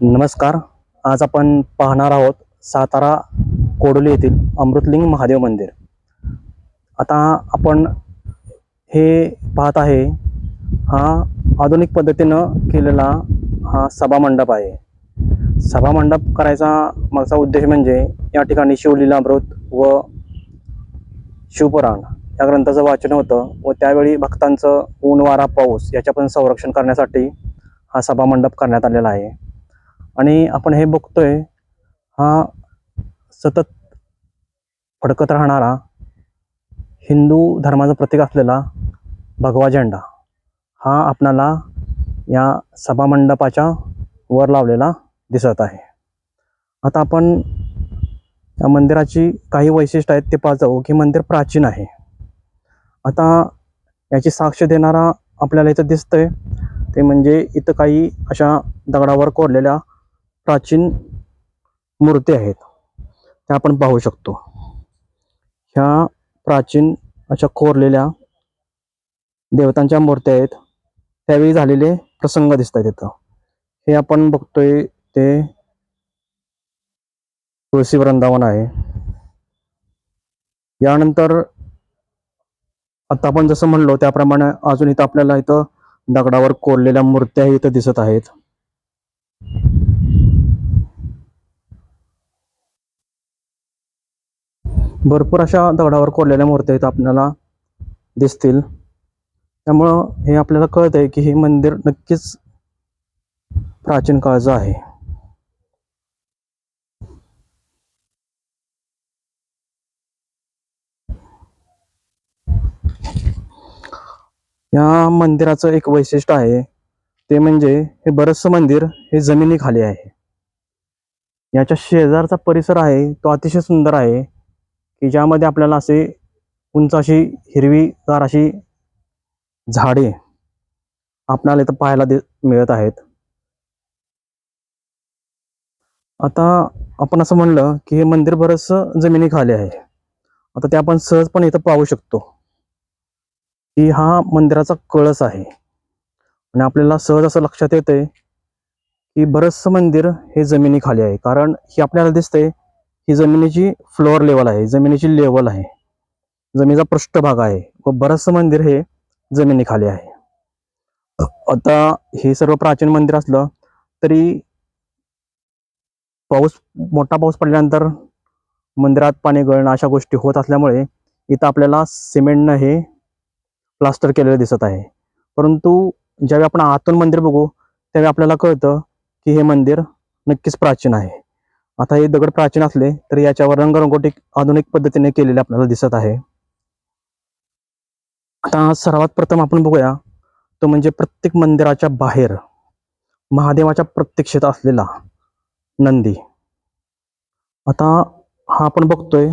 नमस्कार. आज आपण पाहणार आहोत सातारा कोडोली येथील अमृतलिंग महादेव मंदिर. आता आपण हे पाहत आहे हा आधुनिक पद्धतीनं केलेला हा सभामंडप आहे. सभामंडप करायचा मागचा उद्देश म्हणजे या ठिकाणी शिवलीलामृत व शिवपुराण या ग्रंथाचं वाचन होतं व त्यावेळी भक्तांचं ऊन वारा पाऊस याच्या पण संरक्षण करण्यासाठी हा सभामंडप करण्यात आलेला आहे. आणि आपण हे बघतोय हा सतत फडकत राहणारा हिंदू धर्माचं प्रतीक असलेला भगवा झेंडा हा आपणाला या सभामंडपाच्या वर लावलेला दिसत आहे. आता आपण या मंदिराची काही वैशिष्ट्य आहेत ते पाहतो की मंदिर प्राचीन आहे. आता याची साक्ष देणारा आपल्याला इथं दिसतंय ते म्हणजे इथं काही अशा दगडावर कोरलेल्या प्राचीन मूर्ती आहेत. त्या आपण पाहू शकतो. ह्या प्राचीन अशा कोरलेल्या देवतांच्या मूर्त्या आहेत. त्यावेळी झालेले प्रसंग दिसत आहेत इथं. हे आपण बघतोय ते तुळशी वृंदावन आहे. यानंतर आता आपण जसं म्हणलो त्याप्रमाणे अजून इथं आपल्याला इथं दगडावर कोरलेल्या मूर्त्याही इथं दिसत आहेत. भरपूर अशा दगडावर कोरलेल्या मूर्त्या इथं आपल्याला दिसतील. त्यामुळं हे आपल्याला कळत आहे की हे मंदिर नक्कीच प्राचीन काळचं आहे. या मंदिराचं एक वैशिष्ट्य आहे ते म्हणजे हे बरंचसं मंदिर हे जमिनीखाली आहे. याच्या शेजारचा परिसर आहे तो अतिशय सुंदर आहे. की ज्यामध्ये आपल्याला असे उंच अशी हिरवीगार अशी झाडे आपणाला इथं पाहायला मिळत आहेत. आता आपण असं म्हणलं की हे मंदिर बरंच जमिनीखाली आहे. आता ते आपण सहजपणे इथं पाहू शकतो की हा मंदिराचा कळस आहे. आणि आपल्याला सहज असं लक्षात येतंय की बरंचसं मंदिर हे जमिनीखाली आहे. कारण ही आपल्याला दिसतंय ही जमिनीची फ्लोअर लेवल आहे जमिनीची लेवल आहे. जमिनीचा पृष्ठभाग आहे व बरंचसं मंदिर हे जमिनीखाली आहे. आता हे सर्व प्राचीन मंदिर असलं तरी पाऊस मोठा पाऊस पडल्यानंतर मंदिरात पाणी गळणं अशा गोष्टी होत असल्यामुळे इथं आपल्याला सिमेंटनं हे प्लास्टर केलेलं दिसत आहे. परंतु ज्यावेळी आपण आतून मंदिर बघू त्यावेळी आपल्याला कळतं की हे मंदिर नक्कीच प्राचीन आहे. आता हे दगड प्राचीन असले तरी याच्यावर रंगरंगोटी आधुनिक पद्धतीने केलेले आपल्याला दिसत आहे. आता सर्वात प्रथम आपण बघूया तो म्हणजे प्रत्येक मंदिराच्या बाहेर महादेवाच्या प्रत्यक्षेत असलेला नंदी. आता हा आपण बघतोय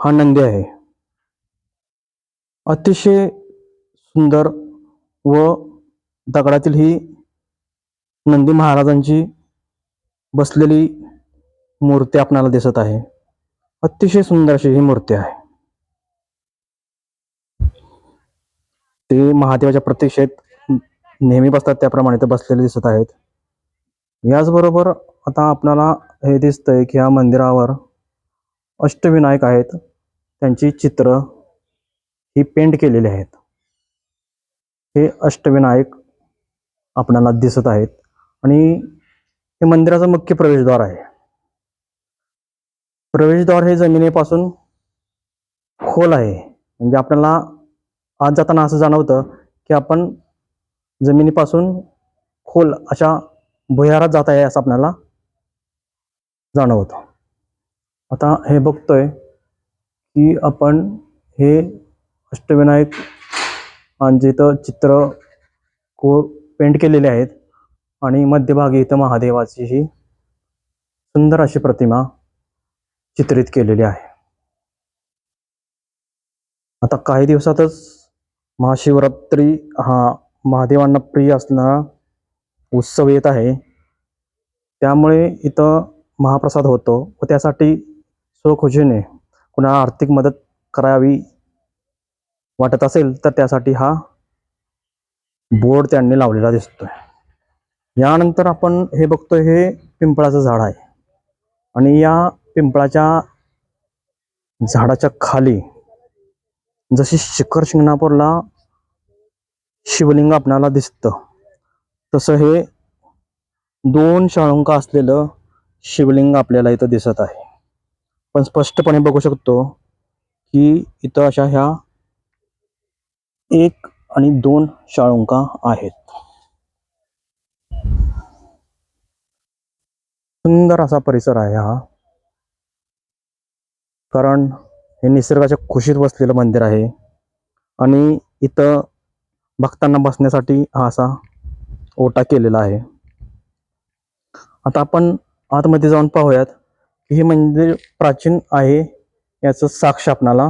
हा नंदी आहे. अतिशय सुंदर व दगडातील ही नंदी महाराजांची बसलेली मूर्ती आपणाला दिसत आहे. अतिशय सुंदर अशी ही मूर्ती आहे. ते महादेवाच्या प्रतीक्षेत नेहमी बसतात त्याप्रमाणे ते बसलेले दिसत आहेत. याचबरोबर आता आपल्याला हे दिसतंय की या मंदिरावर अष्टविनायक आहेत. त्यांची चित्र ही पेंट केलेली आहेत. हे अष्टविनायक आपल्याला दिसत आहेत. आणि हे मंदिराचं मुख्य प्रवेशद्वार आहे. प्रवेशद्वार हे जमिनीपासून खोल आहे. म्हणजे आपल्याला आत जाताना असं जाणवतं की आपण जमिनीपासून खोल अशा भुयारात जात आहे असं आपल्याला जाणवतं. आता हे बघतोय की आपण हे अष्टविनायक आणि इथं चित्र को पेंट केलेले आहेत आणि मध्यभागी इथं महादेवाची ही सुंदर अशी प्रतिमा चित्रित केलेली आहे. आता काही दिवसातच महाशिवरात्री हा महादेवांना प्रिय असणारा उत्सव येत आहे. त्यामुळे इथं महाप्रसाद होतो व त्यासाठी स्वखुशीने कुणाला आर्थिक मदत करावी वाटत असेल तर त्यासाठी हा बोर्ड त्यांनी लावलेला दिसतोय. यानंतर आपण हे बघतोय हे पिंपळाचं झाड आहे. आणि या पिंपळाच्या झाडाच्या खाली जशी शिखर शिंगणापूरला शिवलिंग आपणाला दिसतं तसं हे दोन शाळुंका असलेलं शिवलिंग आपल्याला इथं दिसत आहे. पण स्पष्टपणे बघू शकतो की इथं अशा ह्या एक आणि दोन शाळुंका आहेत. सुंदर असा परिसर आहे हा. कारण हे निसर्गाच्या खुशीत बसलेलं मंदिर आहे. आणि इथं भक्तांना बसण्यासाठी हा असा ओटा केलेला आहे. आता आपण आतमध्ये जाऊन पाहूयात की हे मंदिर प्राचीन आहे याचं साक्ष आपणाला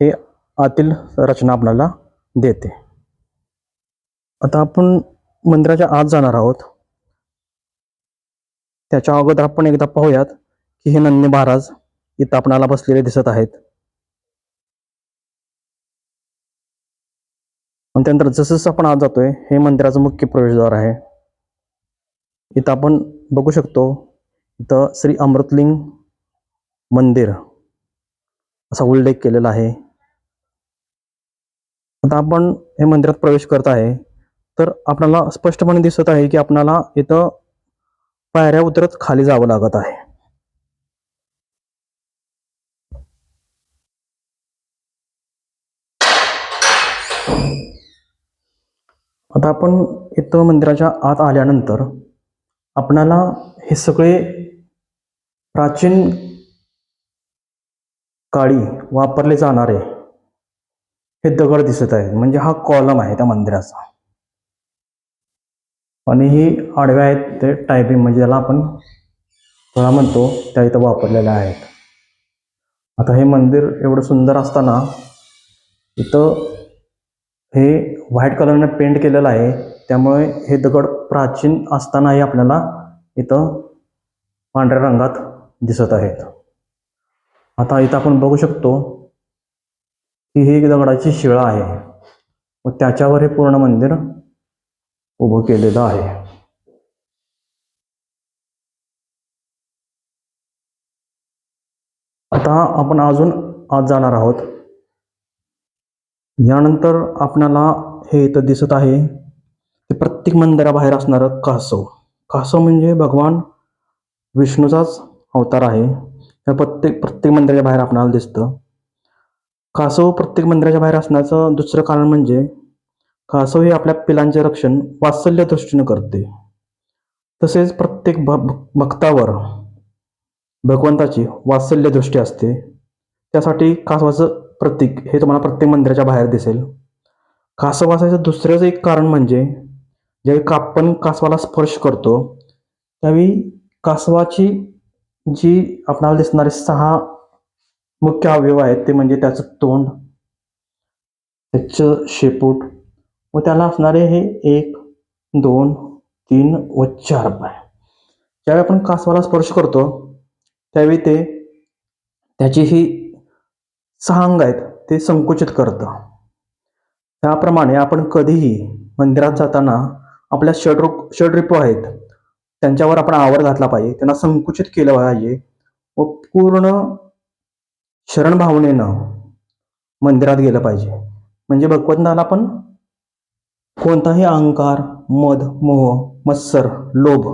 हे आतील रचना आपल्याला देते. आता आपण मंदिराच्या आत जाणार आहोत. त्याच्या अगोदर आपण एकदा पाहूयात की हे नंदी महाराज इथं तापणाला बसलेले दिसत आहेत. आणि त्यानंतर जसं जसं आपण आत जातोय हे मंदिराचं मुख्य प्रवेशद्वार आहे. इथं आपण बघू शकतो इथं श्री अमृतलिंग मंदिर असा उल्लेख केलेला आहे. आता आपण हे मंदिरात प्रवेश करत आहे तर आपल्याला स्पष्टपणे दिसत आहे की आपणाला इथं पायऱ्या उतरत खाली जावं लागत आहे. आता आपण इथं मंदिराच्या आत आल्यानंतर आपणाला हे सगळे प्राचीन काळी वापरले जाणारे हे दगड दिसत आहेत. म्हणजे हा कॉलम आहे त्या मंदिराचा. आणि ही आडव्या आहेत ते टायपिंग म्हणजे ज्याला आपण थोडा म्हणतो त्या इथं वापरलेल्या आहेत. आता हे मंदिर एवढं सुंदर असताना इथं हे व्हाईट कलरनं पेंट केलेलं आहे. त्यामुळे हे दगड प्राचीन असतानाही आपल्याला इथं पांढऱ्या रंगात दिसत आहेत. आता इथं आपण बघू शकतो की ही एक दगडाची शिळा आहे. व त्याच्यावर हे पूर्ण मंदिर उभं केलेलं आहे. आता आपण अजून आज जाणार आहोत. यानंतर आपणाला हे इथं दिसत आहे ते प्रत्येक मंदिराबाहेर असणारं कासव. कासव म्हणजे भगवान विष्णूचाच अवतार आहे. या प्रत्येक प्रत्येक मंदिराच्या बाहेर आपणाला दिसतं. कासव प्रत्येक मंदिराच्या बाहेर असण्याचं दुसरं कारण म्हणजे कासव हे आपल्या पिलांचे रक्षण वात्सल्य दृष्टीनं करते. तसेच प्रत्येक भ भ- भक्तावर भगवंताची वात्सल्य दृष्टी असते. त्यासाठी कासवाचं प्रतीक हे तुम्हाला प्रत्येक मंदिराच्या बाहेर दिसेल. कासव असायचं दुसरंच एक कारण म्हणजे ज्यावेळी का- आपण कासवाला स्पर्श करतो त्यावेळी कासवाची जी आपणाला दिसणारे सहा मुख्य अवयव आहेत ते म्हणजे त्याचं तोंड त्याचं शेपूट व त्याला असणारे हे एक दोन तीन व चार पाय. ज्यावेळी आपण कासवाला स्पर्श करतो त्यावेळी ते त्याची ही सहा अंग आहेत ते संकुचित करतं. त्याप्रमाणे आपण कधीही मंदिरात जाताना आपल्या षड्रू षड्रिपू आहेत त्यांच्यावर आपण आवर घातला पाहिजे त्यांना संकुचित केलं पाहिजे व पूर्ण शरण भावनेनं मंदिरात गेलं पाहिजे. म्हणजे भगवंताला आपण कोणताही अहंकार मद मोह मत्सर लोभ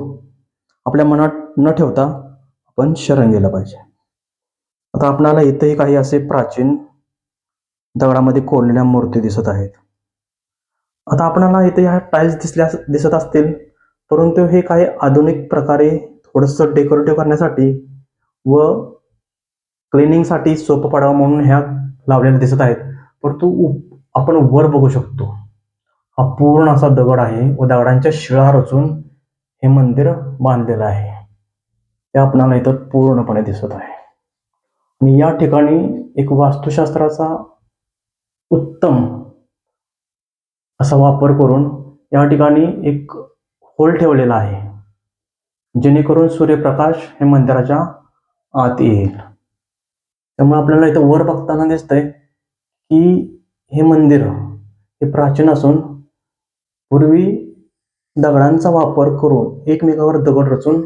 आपल्या मनात न ठेवता आपण शरण गेलं पाहिजे. आता आपणाला इथेही काही असे प्राचीन दगडामध्ये कोरलेल्या मूर्ती दिसत आहेत. आता आपणाला इथे ह्या टाईल्स दिसल्या दिसत असतील परंतु हे काही आधुनिक प्रकारे थोडंसं डेकोरेटिव्ह करण्यासाठी व क्लिनिंगसाठी सोपं पडावं म्हणून ह्या लावलेल्या दिसत आहेत. परंतु आपण वर बघू शकतो. हा पूर्ण असा दगड आहे व दगडांच्या शिळा रचून हे मंदिर बांधलेलं आहे. ते आपणाला इथं पूर्णपणे दिसत आहे. आणि या ठिकाणी एक वास्तुशास्त्राचा उत्तम असा वापर करून या ठिकाणी एक होल ठेवलेला आहे. जेणेकरून सूर्यप्रकाश हे मंदिराच्या आत येईल. त्यामुळे आपल्याला इथं वर बघताना दिसतंय की हे मंदिर हे प्राचीन असून पूर्वी दगडांचा वापर करून एकमेकावर दगड रचून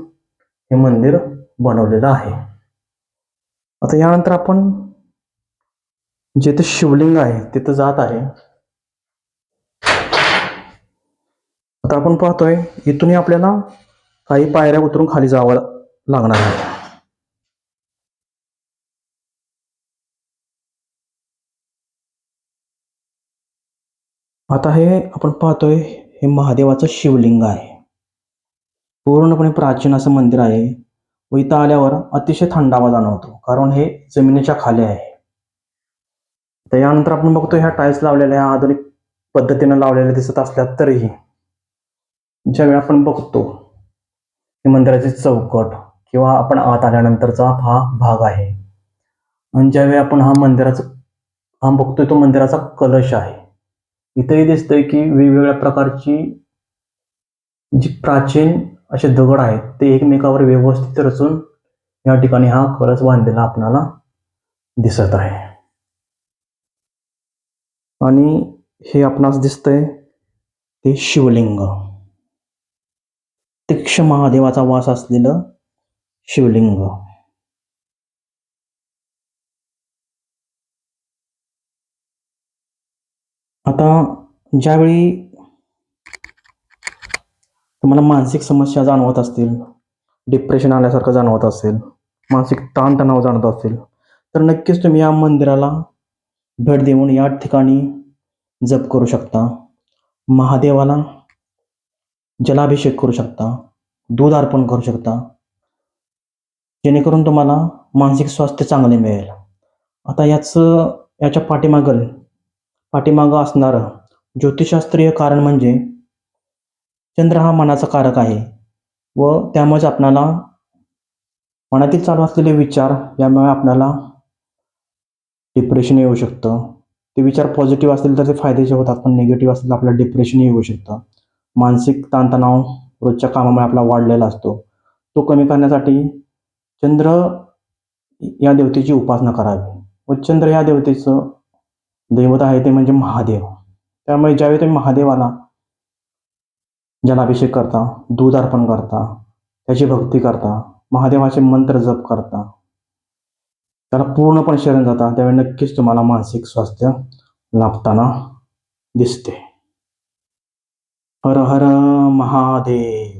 हे मंदिर बनवलेलं आहे. आता यानंतर आपण जिथे शिवलिंग आहे तिथं जात आहे. आता आपण पाहतोय इथूनही आपल्याला काही पायऱ्या उतरून खाली जावं लागणार आहे. आता हे आपण पाहतोय हे महादेवाचं शिवलिंग आहे. पूर्णपणे प्राचीन असं मंदिर आहे. व इथं आल्यावर अतिशय थंडावा जाणवतो कारण हे जमिनीच्या खाली आहे. तर यानंतर आपण बघतो ह्या टाईल्स लावलेल्या ह्या आधुनिक पद्धतीनं लावलेल्या दिसत असल्या तरीही ज्यावेळी आपण बघतो की मंदिराची चौकट किंवा आपण आत आल्यानंतरचा हा भाग आहे. आणि ज्यावेळी आपण हा मंदिराचा हा बघतोय तो मंदिराचा कलश आहे. इथेही दिसतंय की वेगवेगळ्या प्रकारची जी प्राचीन असे दगड आहेत ते एकमेकावर व्यवस्थित रचून या ठिकाणी हा कळस बांधलेला आपणाला दिसत आहे. आणि हे आपणास दिसतंय ते शिवलिंग. तीक्ष महादेवाचा वास असलेलं शिवलिंग. आता ज्यावेळी तुम्हाला मानसिक समस्या जाणवत असतील डिप्रेशन आल्यासारखं जाणवत असेल मानसिक ताणतणाव जाणवत असेल तर नक्कीच तुम्ही या मंदिराला भेट देऊन या ठिकाणी जप करू शकता. महादेवाला जलाभिषेक करू शकता दूध अर्पण करू शकता. जेणेकरून तुम्हाला मानसिक स्वास्थ्य चांगले मिळेल. आता याचं याच्या पाठीमागं पाठीमागं असणारं ज्योतिषशास्त्रीय कारण म्हणजे चंद्र हा मनाचा कारक आहे. व त्यामुळेच आपणाला मनातील चालू असलेले विचार यामुळे आपल्याला डिप्रेशन येऊ शकतं. ते विचार पॉझिटिव्ह असतील तर ते फायद्याचे होतात पण निगेटिव्ह असतील तर आपल्याला डिप्रेशन येऊ शकतं. मानसिक ताणतणाव रोजच्या कामामुळे आपला वाढलेला असतो. तो कमी करण्यासाठी चंद्र या देवतेची उपासना करावी. व चंद्र या देवतेचं दैवत आहे ते म्हणजे महादेव. त्यामुळे ज्यावेळी तुम्ही महादेवाला जलाभिषेक करता दूध अर्पण करता त्याची भक्ती करता महादेवाचे मंत्र जप करता. त्याला पूर्णपणे शरण जाता त्यावेळी नक्कीच तुम्हाला मानसिक स्वास्थ्य लाभताना दिसते. हर हर महादेव.